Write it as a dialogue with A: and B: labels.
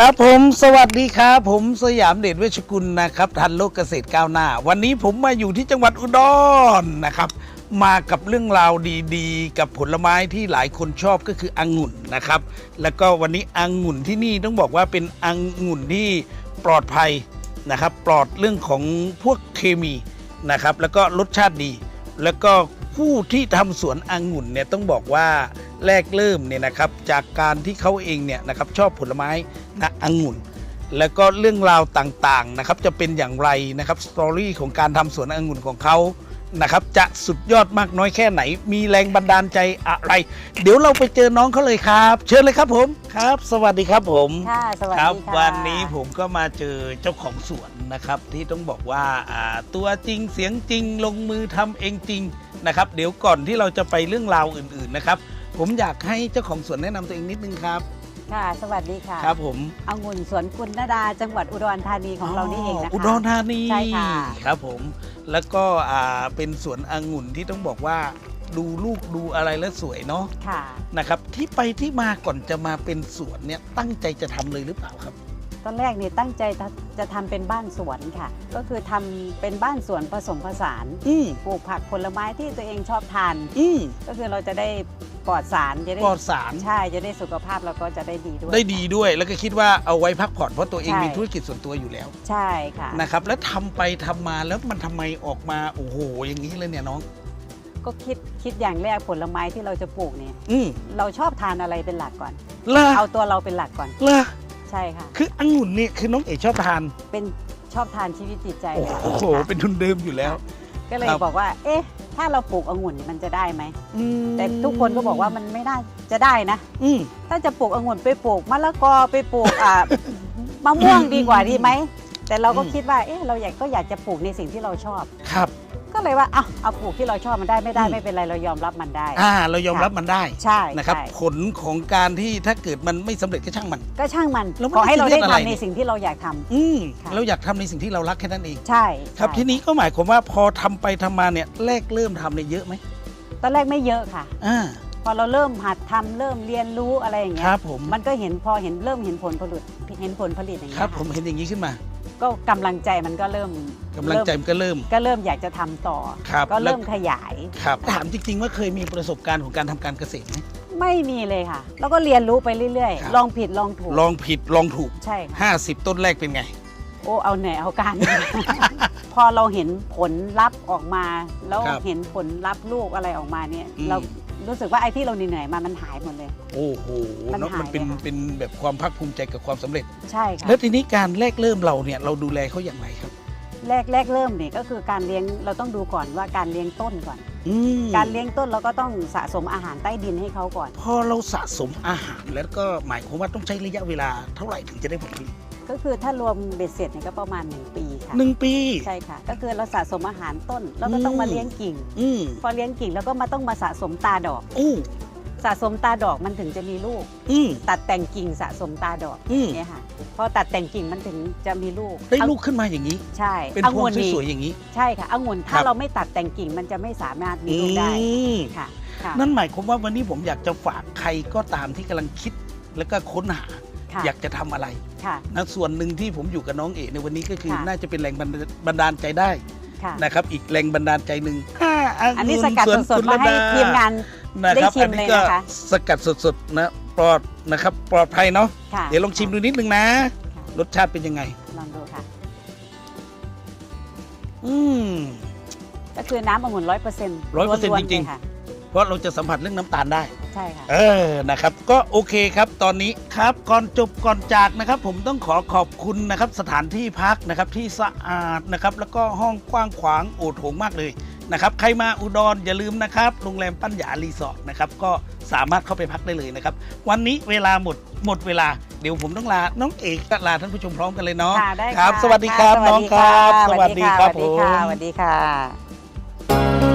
A: ครับผมสวัสดีครับผมสยามเดชเวชกุลนะครับทันโลกเกษตรก้าวหน้า วันนี้ผมมาอยู่ที่จังหวัดอุดรนะครับ มากับเรื่องราวดีๆ กับผลไม้ที่หลายคนชอบก็คือองุ่นนะครับ แล้วก็วันนี้องุ่นที่นี่ต้องบอกว่าเป็นองุ่นที่ปลอดภัยนะครับ ปลอดเรื่องของพวกเคมีนะครับ แล้วก็รสชาติดี แล้วก็ผู้ที่ทำสวนองุ่นเนี่ยต้องบอกว่า แรกเริ่มเนี่ยนะครับจากการที่เขาเองเนี่ยนะครับชอบผลไม้นะองุ่น แล้วก็เรื่องราวต่างๆนะครับจะเป็นอย่างไรนะครับสตอรี่ของการทำสวนองุ่นของเขานะครับจะสุดยอดมากน้อยแค่ไหน มีแรงบันดาลใจอะไร เดี๋ยวเราไปเจอน้องเขาเลยครับ เชิญเลยครับผมครับ สวัสดีครับผม
B: ค่ะสวัส
A: ค
B: ดี
A: รับ
B: ค่ะ
A: วันนี้ผมก็มาเจอเจ้าของสวนนะครับ ที่ต้องบอกว่าอ่าตัวจริงเสียงจริงลงมือทำเองจริงนะครับ เดี๋ยวก่อนที่เราจะไปเรื่องราวอื่น ๆนะครับ ผมอยากให้เจ้าของสวนแนะนำตัวเองนิดนึงครับ
B: ค่ะ สวัสดีค่ะ
A: ครับผม
B: องุ่นสวนกุลนดาจังหวัดอุดรธานีของเรานี่เองนะคะ
A: อุดรธานี
B: ใช่ค่ะ
A: ครับผม แล้วก็อ่าเป็นสวนองุ่นที่ต้องบอกว่าดูลูกดูอะไรแล้วสวยเนาะ
B: ค่ะ
A: นะครับ ที่ไปที่มาก่อนจะมาเป็นสวนเนี่ยตั้งใจจะทำเลยหรือเปล่าครับ
B: ตอนแรกเนี่ยตั้งใจจะจะทำเป็นบ้านสวนค่ะ ก็คือทำเป็นบ้านสวนผสมผสาน
A: อืม
B: ปลูกผักผลไม้ที่ตัวเองชอบทาน
A: อืม
B: ก็คือเราจะได้ปลอดสารจะได้
A: ปลอดสาร
B: ใช่จะได้สุขภาพเราก็จะได้ดีด้วย
A: ได้ดีด้วยแล้วก็คิดว่าเอาไว้พักผ่อนเพราะตัวเอง
B: ใช่
A: มีธุรกิจส่วนตัวอยู่แล้ว
B: ใช่ค่ะ
A: นะครับ แล้วทำไปทำมาแล้วมันทำไมออกมาโอ้โหอย่างนี้เลยเนี่ยน้อง
B: ก็คิดคิดอย่างแรกผลไม้ที่เราจะปลูกเนี่ย
A: อืม
B: เราชอบทานอะไรเป็นหลักก่อน
A: ล่ะ
B: เอาตัวเราเป็นหลักก่อน
A: ล่ะ
B: ใช่ค่ะ
A: คือองุ่นนี่คือน้องเอ๋ชอบทาน
B: เป็นชอบทานชีวิตจิตใจ
A: โอ้
B: เลย
A: โห เป็นทุนเดิมอยู่แล้ว
B: ก็เลย
A: ครับ
B: บอกว่า เอ๊ะ ถ้าเราปลูกองุ่นมันจะได้ไหม
A: อืม
B: แต่ทุกคนก็บอกว่ามันไม่น่าจะได้นะ
A: อืม
B: ถ้าจะปลูกองุ่นไปปลูกมะละกอไปปลูกอ่ามะม่วงดีกว่าดีไหม แต่เราก็
A: อืม
B: คิดว่าเอ๊ะเราอยากก็อยากจะปลูกในสิ่งที่เราชอบ
A: ครับ
B: ก็เลยว่าเอาเอาปลูกที่เราชอบมันได้ไม่ได้
A: อืม
B: ไม่เป็นไรเรายอมรับมันได้
A: อ่าเรายอมรับมันได้
B: ใช่
A: นะครับ
B: ใช่
A: ผลของการที่ถ้าเกิดมันไม่สำเร็จก็ช่างมัน
B: ก็ช่างมัน
A: แล้วมัน
B: ขอให้เราได้
A: จะเรียกอะไร
B: ทำในสิ่งที่เราอยากทำ
A: อืม
B: ค่ะ
A: เราอยากทำในสิ่งที่เรารักแค่นั้นเอง
B: ใช่
A: ครับ
B: ใช่
A: ทีนี้ก็หมายความว่าพอทำไปทำมาเนี่ยแรกเริ่มทำเนี่ยเยอะไหม
B: ตอนแรกไม่เยอะค่ะ
A: อ่า
B: พอเราเริ่มหัดทำเริ่มเรียนรู้อะไรอย่าง
A: ค
B: เงี้ย
A: รับผม
B: มันก็เห็นพอเห็นเริ่มเห็นผลผลิตเห็นผลผลิตอย่าง
A: ค
B: เงี้ย
A: รับ
B: ค่ะ
A: ผมเห็นอย่างนี้ขึ้นมา
B: ก็กำลังใจมันก็เริ่ม
A: กำลังใจมันก็เริ่ม
B: ก็เริ่มอยากจะทำต่อ
A: ครับ
B: ก็เริ่ม
A: แล้ว
B: ขยาย
A: ครับถามจริงๆว่าเคยมีประสบการณ์ของการทำการเกษตรไหม
B: ไม่มีเลยค่ะ แล้วก็เรียนรู้ไปเรื่อย
A: ครับ
B: ๆ ลองผิดลองถูก
A: ลองผิดลองถูก
B: ใช่ค่ะ
A: 50 ต้นแรกเป็นไง
B: โอ้เอาเหนื่อยเอาการ พอเราเห็นผลลัพธ์ออกมา แล้ว
A: ครับ
B: เห็นผลลัพธ์ลูกอะไรออกมาเนี่ย
A: อืม
B: เรา รู้สึกว่าไอ้ที่เราเหนื่อยๆมามันหายหมดเลย
A: โอ้โห
B: มัน
A: เนอะ
B: หาย
A: มันเป็น
B: เลยค่ะ
A: เป็นแบบความภาคภูมิใจกับความสำเร็จ
B: ใช่ค่ะ
A: แล้วทีนี้การแรกเริ่มเราเนี่ยเราดูแลเขาอย่างไรครับ
B: แรกแรกเริ่มเนี่ยก็คือการเลี้ยงเราต้องดูก่อนว่าการเลี้ยงต้นก่อน
A: อืม
B: การเลี้ยงต้นเราก็ต้องสะสมอาหารใต้ดินให้เขาก่อน
A: พอเราสะสมอาหารแล้วก็หมายความว่าต้องใช้ระยะเวลาเท่าไหร่ถึงจะได้ผลผลิต
B: ก็คือถ้ารวมเบ็ดเสร็จเนี่ยก็ประมาณ 1 ปีค่ะ
A: หนึ่งปี
B: ใช่ค่ะ ก็คือเราสะสมอาหารต้นแล้วก็ต้องมาเลี้ยงกิ่ง
A: อืม
B: พอเลี้ยงกิ่งแล้วก็มาต้องมาสะสมตาดอก
A: อู้
B: สะสมตาดอกมันถึงจะมีลูก
A: อืม
B: ตัดแต่งกิ่งสะสมตาดอก
A: อืม
B: เนี่ยค่ะพอตัดแต่งกิ่งมันถึงจะมีลูก
A: ได้ลูกขึ้นมาอย่างนี้
B: ใช่
A: เป็น
B: อ
A: พว
B: งุ่
A: ง
B: นนี่
A: สวยๆอย่างนี้
B: ใช่ค่ะองุ่น
A: ค
B: ถ้า
A: รับ
B: เราไม่ตัดแต่งกิ่งมันจะไม่สามารถมีลูกได้
A: อืม
B: ค่ะค่ะ
A: นั่นหมายความว่าวันนี้ผมอยากจะฝากใครก็ตามที่กำลังคิด แล้วก็ค้นหา
B: ค่ะ
A: อยากจะทำอะไร
B: ค่ะ
A: นะส่วนหนึ่งที่ผมอยู่กับน้องเอ๋ในวันนี้ก็คือ
B: ค่ะ
A: น่าจะเป็นแรงบันบันดาลใจได้
B: ค่ะ
A: นะครับ อีกแรงบันดาลใจหนึ่ง
B: อันนี้สกัดสดๆมาให้ทีมงาน
A: นะครับ
B: ได้ชิม
A: อันนี้ก็
B: เลยนะคะ
A: สกัดสดๆนะปลอดนะครับปลอดภัยเนาะ
B: ค่ะ
A: เดี๋ยวลองชิมดูนิดนึงนะ
B: ค่ะ
A: รสชาติเป็นยังไง
B: ลองดูค่ะ
A: อืม
B: ก็คือน้ำองุ่นร้อยเปอร์เซ็นต์
A: 100%จริงๆ
B: ค่ะ
A: เพราะเราจะสัมผัสเรื่องน้ำตาลได้
B: ใช่ค่ะ
A: เออนะครับ ก็โอเคครับตอนนี้ครับก่อนจบก่อนจากนะครับ ผมต้องขอขอบคุณนะครับสถานที่พักนะครับที่สะอาดนะครับแล้วก็ห้องกว้างขวางโอโถงมากเลยนะครับใครมาอุดรอย่าลืมนะครับโรงแรมปั้นหยารีสอร์ทนะครับก็สามารถเข้าไปพักได้เลยนะครับ วันนี้เวลาหมดหมดเวลาเดี๋ยวผมต้องลาน้องเอกก็ลาท่านผู้ชมพร้อมกันเลยเนาะ
B: ค่ะได้
A: ครับ
B: ค่ะ
A: สวัสดีครับะน้องครับ
B: สวัสดีค่ะ
A: สวัสดีครับ
B: สวัสดีค่ะ
A: ผม
B: สวัสดีค่ะ